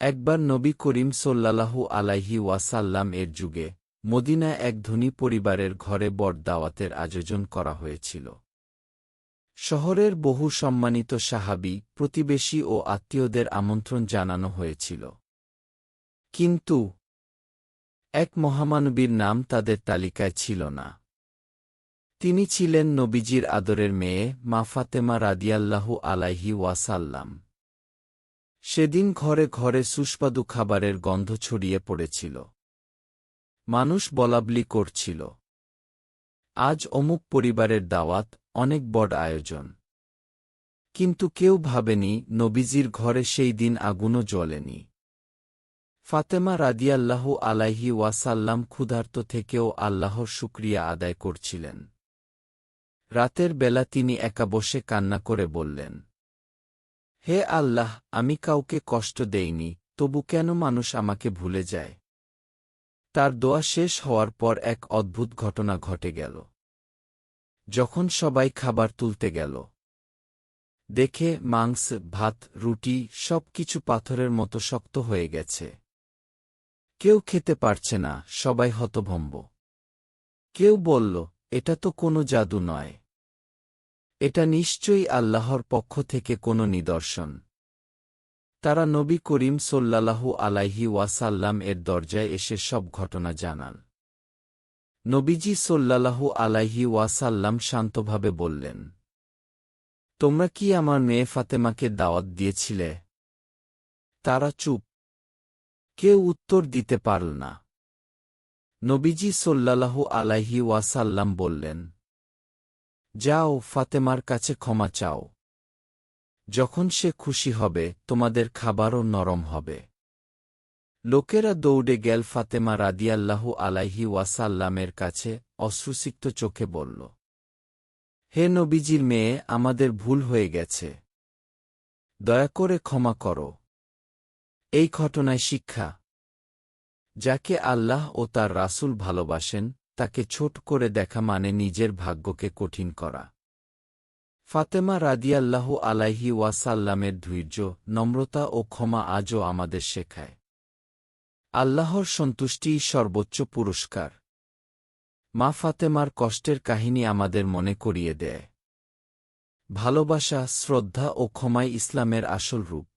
একবার নবী করিম সোল্লাল্লাহু আলাইহি ওয়াসাল্লাম এর যুগে মদিনা এক ধনী পরিবারের ঘরে বড় দাওয়াতের আয়োজন করা হয়েছিল। শহরের বহু সম্মানিত সাহাবি, প্রতিবেশী ও আত্মীয়দের আমন্ত্রণ জানানো হয়েছিল। কিন্তু এক মহামানবীর নাম তাদের তালিকায় ছিল না। তিনি ছিলেন নবীজির আদরের মেয়ে মা ফাতেমা রাদিয়াল্লাহু আলাইহি ওয়াসাল্লাম। সেদিন ঘরে ঘরে সুস্বাদু খাবারের গন্ধ ছড়িয়ে পড়েছিল। মানুষ বলাবলি করছিল। আজ অমুক পরিবারের দাওয়াত অনেক বড় আয়োজন। কিন্তু কেউ ভাবেনি নবীজির ঘরে সেই দিন আগুনও জ্বলেনি। ফাতেমা রাদিয়াল্লাহু আলাইহি ওয়াসাল্লাম ক্ষুধার্ত থেকেও আল্লাহর শুক্রিয়া আদায় করছিলেন। রাতের বেলা তিনি একা বসে কান্না করে বললেন হে আল্লাহ, আমি কাউকে কষ্ট দেইনি, তবু কেন মানুষ আমাকে ভুলে যায়? তার দোয়া শেষ হওয়ার পর এক অদ্ভুত ঘটনা ঘটে গেল। যখন সবাই খাবার তুলতে গেল। দেখে মাংস, ভাত, রুটি সব কিছু পাথরের মতো শক্ত হয়ে গেছে। কেউ খেতে পারছে না, সবাই হতভম্ব। কেউ বলল, এটা তো কোনো জাদু নয়। এটা নিশ্চয়ই আল্লাহর পক্ষ থেকে কোনো নিদর্শন। তারা নবী করিম সোল্লাল্লাহু আলাইহি ওয়াসাল্লাম এর দরজায় এসে সব ঘটনা জানান। নবীজি সোল্লাল্লাহু আলাইহি ওয়াসাল্লাম শান্তভাবে বললেন, তোমরা কি আমার মেয়ে ফাতেমাকে দাওয়াত দিয়েছিলে? তারা চুপ। কেউ উত্তর দিতে পারল না। নবীজি সোল্লাল্লাহু আলাইহি ওয়াসাল্লাম বললেন যাও, ফাতেমার কাছে ক্ষমা চাও। যখন সে খুশি হবে, তোমাদের খাবারও নরম হবে। লোকেরা দৌড়ে গেল, ফাতেমা রাদিয়াল্লাহু আলাইহি ওয়াসাল্লামের কাছে অশ্রুসিক্ত চোখে বলল, হে নবীজির মেয়ে, আমাদের ভুল হয়ে গেছে। দয়া করে ক্ষমা করো। এই ঘটনায় শিক্ষা। যাকে আল্লাহ ও তার রাসূল ভালোবাসেন তাকে ছোট করে দেখা মানে নিজের ভাগ্যকে কঠিন করা। ফাতেমা রাদিয়াল্লাহু আলাইহি ওয়াসাল্লামের ধৈর্য, নম্রতা ও ক্ষমা আজও আমাদের শেখায়। আল্লাহর সন্তুষ্টিই সর্বোচ্চ পুরস্কার। মা ফাতেমার কষ্টের কাহিনী আমাদের মনে করিয়ে দেয়। ভালোবাসা, শ্রদ্ধা ও ক্ষমাই ইসলামের আসল রূপ।